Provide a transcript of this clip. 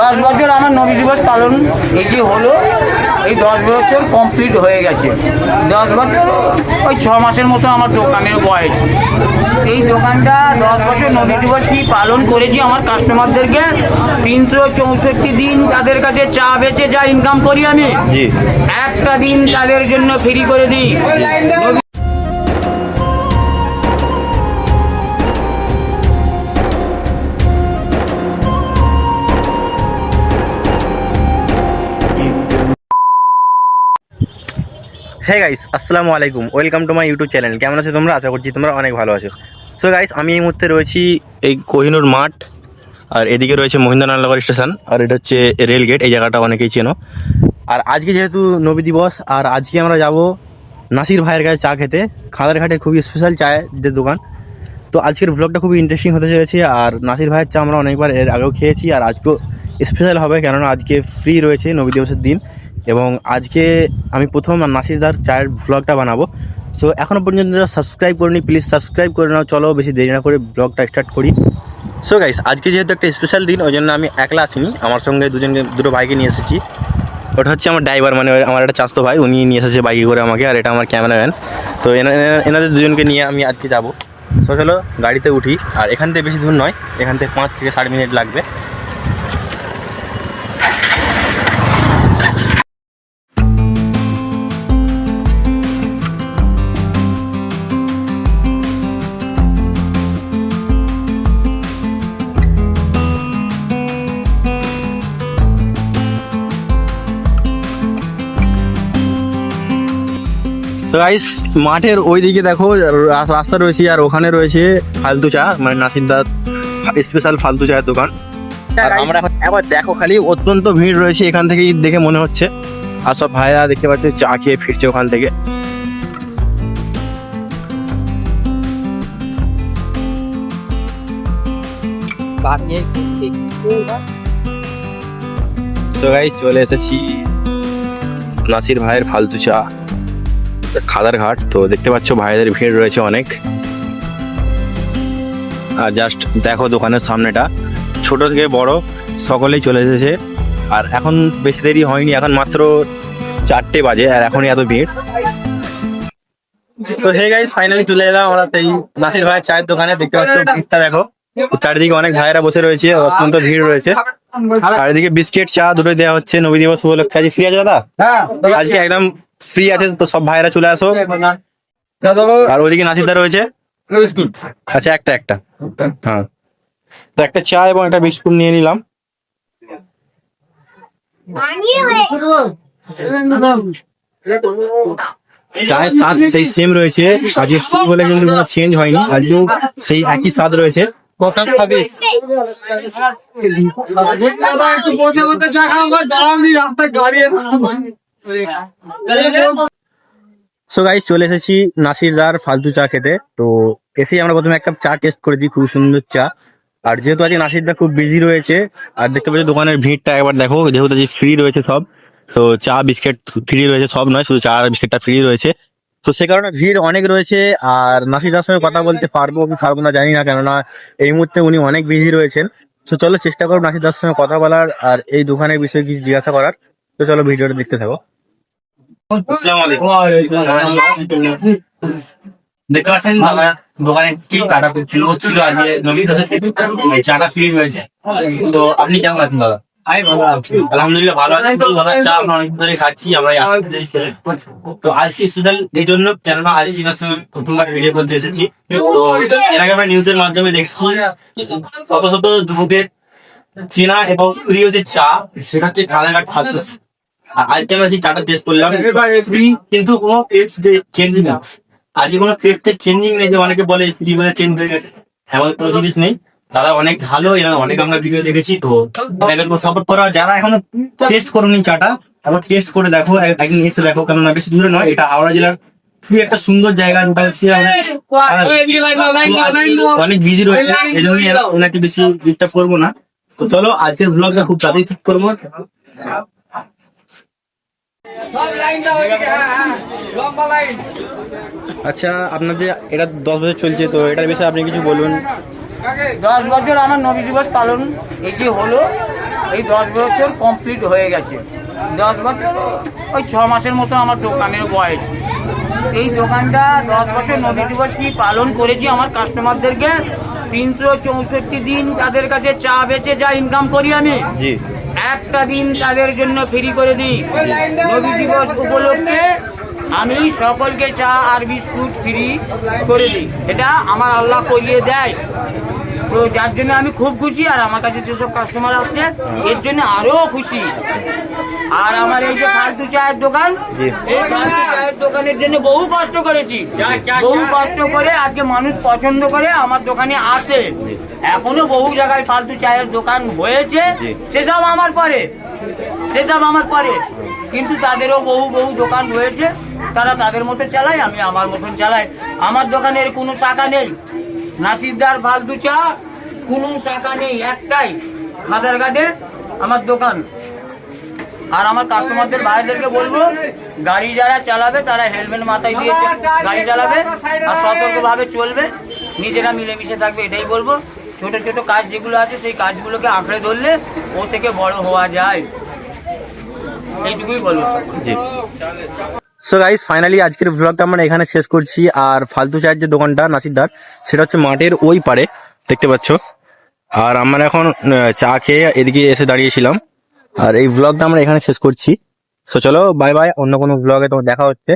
দশ বছর আমার নবী দিবস পালন এই যে হলো এই দশ বছর কমপ্লিট হয়ে গেছে। দশ বছর ওই ছ মাসের মতো আমার দোকানের বয়স। এই দোকানটা দশ বছর নবী দিবস কি পালন করেছি আমার কাস্টমারদেরকে তিনশো চৌষট্টি দিন তাদের কাছে চা বেচে যা ইনকাম করি আমি। একটা দিন তাদের জন্য ফ্রি করে দিই। নবী হে গাইস আসসালামু আলাইকুম। Welcome to my YouTube channel কেমন আছো তোমরা? আশা করছি তোমরা অনেক ভালো আছো। সো গাইস আমি এই মুহূর্তে রয়েছি এই কোহিনুর মাঠ, আর এদিকে রয়েছে মহিন্দ্রনগর স্টেশন, আর এটা হচ্ছে রেল গেট এই জায়গাটা অনেকেই চেনো। আর আজকে যেহেতু নবী দিবস, আর আজকে আমরা যাব নাসির ভাইয়ের কাছে চা খেতে। খাদার ঘাটে খুবই স্পেশাল চায়ের যে দোকান। তো আজকের ব্লগটা খুবই ইন্টারেস্টিং হতে চলেছে, আর নাসির ভাইয়ের চা আমরা অনেকবার এর আগেও খেয়েছি, আর আজকেও স্পেশাল হবে, কেননা আজকে ফ্রি রয়েছে নবী দিবসের দিন। এবং আজকে আমি প্রথম নাসিরদার চায়ের ব্লগটা বানাবো। সো এখনও পর্যন্ত সাবস্ক্রাইব করিনি প্লিজ সাবস্ক্রাইব করে নাও। চলো বেশি দেরি না করে ব্লগটা স্টার্ট করি। সো গাইস আজকে যেহেতু একটা স্পেশাল দিন, ওই জন্য আমি একলা আসিনি। আমার সঙ্গে দুজনকে, দুটো বাইকে নিয়ে এসেছি। ওটা হচ্ছে আমার ড্রাইভার মানে আমার একটা চাস্তো ভাই। উনি নিয়ে এসেছে বাইকে করে আমাকে, আর এটা আমার ক্যামেরাম্যান তো এনা- এনা- এনাদের দুজনকে নিয়ে আমি আজকে যাব। সো চলো, গাড়িতে উঠি। আর এখান থেকে বেশি দূর নয়, এখান থেকে পাঁচ থেকে ষাট মিনিট লাগবে। গাইস মাঠের ওই দিকে দেখো রাস্তা রয়েছে আর ওখানে রয়েছে ফালতু চা মানে নাসিরদার স্পেশাল ফালতু চায়ের দোকান। আর আমরা একবার দেখো খালি অত্যন্ত ভিড় রয়েছে এখান থেকেই দেখে মনে হচ্ছে। আর সব ভাইরা দেখতে পাচ্ছে চা খেয়ে ফিরছে ওখান থেকে। সো গাইস চলে এসেছি নাসির ভাইয়ের ফালতু চা। খাদার ঘাট তো দেখতে পাচ্ছ ভাইদের ভিড় রয়েছে অনেক। আর জাস্ট দেখো দোকানের সামনেটা ছোট থেকে বড় সকলেই চলে এসেছে। আর এখন বেশি দেরি হয়নি এখন মাত্র চারটে বাজে আর এখনই এত ভিড়। তো হে গাইস ফাইনালি চলে এলাম আমরা সেই নাসির ভাইয়ের চায়ের দোকানে দেখতে পাচ্ছ ভিড়টা দেখো। চারিদিকে অনেক ভাইয়েরা বসে রয়েছে অত্যন্ত ভিড় রয়েছে। আর এদিকে বিস্কিট চা দুটোই দেওয়া হচ্ছে নবী দিবস উপলক্ষে। আজ ফ্রি আছে দাদা? আজকে একদম ফ্রি আছে তো সব ভাইরা চলে আসো। আর ওইদিকে নাসিরদা রয়েছে। আচ্ছা একটা একটা। হ্যাঁ। তো একটা চা এবং একটা বিস্কুট নিয়ে নিলাম। চায়ের স্বাদ সেই সেম রয়েছে। আজকে বলে কিন্তু কোনো চেঞ্জ হয়নি। আজকেও সেই একই স্বাদ রয়েছে। সো গাইস চলে এসেছি নাসিরদার ফালতু চা খেতে। তো এসেই আমরা প্রথমে এক কাপ চা টেস্ট করে দিই খুব সুন্দর চা। আর যেহেতু আজকে নাসিরদা খুব বিজি রয়েছে আর দেখতে পাচ্ছি দোকানের ভিড়টা একবার দেখো যেহেতু আজকে ফ্রি রয়েছে সব তো চা বিস্কিট ফ্রি রয়েছে সব নয় শুধু চা আর বিস্কিটটা ফ্রি রয়েছে। তো সে কারণে ভিড় অনেক রয়েছে আর নাসিরদার সঙ্গে কথা বলতে পারব কি পারব না জানি না কেননা এই মুহূর্তে উনি অনেক বিজি রয়েছেন। তো চলো চেষ্টা করব নাসিরদার সঙ্গে কথা বলার আর এই দোকানের বিষয়ে কিছু জিজ্ঞাসা করার। তো চলো ভিডিওটা দেখতে থাকো। দেখতে পাচ্ছেন দাদা দোকানে কি হচ্ছিল আজকে নবী এই চাটা ফ্রি হয়েছে। তো আপনি কেমন আছেন দাদা? আলহামদুলিল্লাহ ভালো আছেন চা আমরা অনেক ধরে খাচ্ছি আমরা। তো আজকে স্পেশাল এই জন্য কেননা আজ দিনের সঙ্গে প্রথমবার ভিডিও করতে এসেছি। তো এর আগে আমরা নিউজের মাধ্যমে দেখছি কত শত যুবকের চেনা এবং প্রিয় যে চা সেটা হচ্ছে কালাঘাট খাদ্য। আজকে আমরা সেই চাটা টেস্ট করলাম। ফ্রি কিন্তু কোনো টেস্ট চেঞ্জিং না। আজকে কোনো টেস্টের চেঞ্জিং নেই যে অনেকে বলে ফ্রি বলে চেঞ্জ হয়ে গেছে। এমন কোনো জিনিস নেই। তারা অনেক ভালো এরা অনেক আমরা ভিডিও দেখেছি তো সাপোর্ট করা। যারা এখনও টেস্ট করোনি চাটা একবার টেস্ট করে দেখো এক- একদিন এসে দেখো কেননা বেশি দূরে নয় এটা হাওড়া জেলার খুবই একটা সুন্দর জায়গা অনেক বিজি রয়েছে এই জন্য এরা ওনাকে বেশি ডিস্টার্ব করব না। তো চলো আজকের ব্লগটা খুব তাড়াতাড়ি ঠিক করব। আচ্ছা আপনাদের এটা দশ বছর চলছে তো এটার বিষয়ে আপনি কিছু বলুন। দশ বছর আমার নবী দিবস পালন এই যে হলো এই দশ বছর কমপ্লিট হয়ে গেছে। দশ বছর ওই ছ মাসের মতো আমার দোকানের বয়স। এই দোকানটা দশ বছর নদী দিবস কি পালন করেছি আমার কাস্টমারদেরকে তিনশো চৌষট্টি দিন তাদের কাছে চা বেচে যা ইনকাম করি আমি। একটা দিন তাদের জন্য ফ্রি করে দিই। নবী দিবস উপলক্ষে আমি সকলকে চা আর বিস্কুট ফ্রি করে দিই। এটা আমার আল্লাহ করিয়ে দেয়। তো যার জন্য আমি খুব খুশি আর আমার কাছে যেসব কাস্টমার আসছে এর জন্য আরও খুশি। আর আমার এই যে ফালতু চায়ের দোকান এই ফালতু চায়ের দোকানের জন্য বহু কষ্ট করেছি। বহু কষ্ট করে আজকে মানুষ পছন্দ করে আমার দোকানে আসে। এখনও বহু জায়গায় ফালতু চায়ের দোকান হয়েছে। সেসব আমার পরে। সেসব আমার পরে। কিন্তু তাদেরও বহু বহু দোকান রয়েছে। তারা তাদের মতো চালায় আমি আমার মতন চালাই। আমার দোকানের কোনো শাখা নেই। নাসিরদার ফালতু চা কোনো শাখা নেই একটাই। সাঁতারঘাটে আমার দোকান। আর আমার কাস্টমারদের ভাইদেরকে বলব গাড়ি যারা চালাবে তারা হেলমেট মাথায় দিয়ে গাড়ি চালাবে আর সতর্কভাবে চলবে। নিজেরা মিলেমিশে থাকবে এটাই বলব। ছোট ছোট কাজ যেগুলো আছে সেই কাজগুলোকে আঁকড়ে ধরলে ও থেকে বড় হওয়া যায়। এইটুকুই বলব। জি। সো গাইস ফাইনালি আজকের ব্লগটা আমরা এখানে শেষ করছি। আর ফালতু চায়ের যে দোকানটা, নাসিরদার, সেটা হচ্ছে মাঠের ওই পারে দেখতে পাচ্ছ? আর আমরা এখন চা খেয়ে এদিকে এসে দাঁড়িয়েছিলাম। আর এই ব্লগটা আমরা এখানে শেষ করছি। সো চলো বাই বাই অন্য কোনো ব্লগে তোমার দেখা হচ্ছে।